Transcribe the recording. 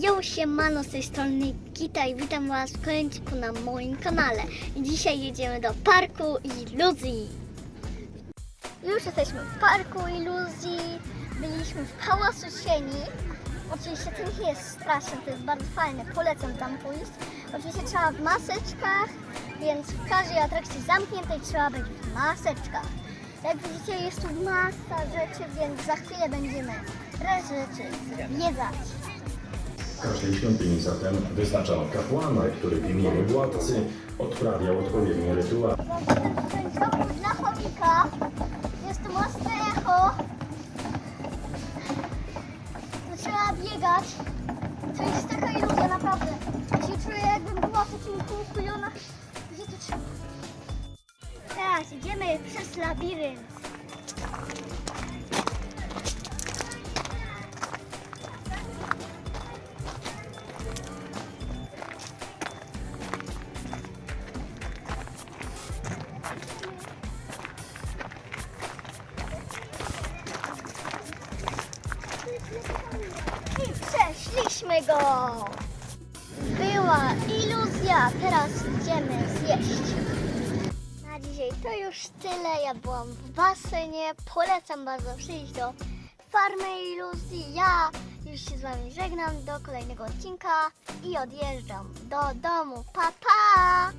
Yo, siemano, z tej strony Kita i witam Was w kolejnym na moim kanale. Dzisiaj jedziemy do Parku Iluzji. Już jesteśmy w Parku Iluzji. Byliśmy w Pałacu Sieni. Oczywiście to nie jest straszne, to jest bardzo fajne. Polecam tam pójść. Oczywiście trzeba w maseczkach, więc w każdej atrakcji zamkniętej trzeba być w maseczkach. Jak widzicie jest tu masa rzeczy, więc za chwilę będziemy te rzeczy zwiedzać. W każdej świątyni zatem wyznaczano kapłana, który w imieniu władcy odprawiał odpowiednie rytuały. Dla chomika jest mocne echo. Trzeba biegać. To jest taka iluzja naprawdę. Ja się czuję jakbym była w takim kółku i ona... Gdzie to trzeba? Teraz idziemy przez labirynt. Przeszliśmy go! Była iluzja, teraz idziemy zjeść. Na dzisiaj to już tyle. Ja byłam w basenie. Polecam bardzo przyjść do farmy iluzji. Ja już się z Wami żegnam do kolejnego odcinka i odjeżdżam do domu. Pa, pa!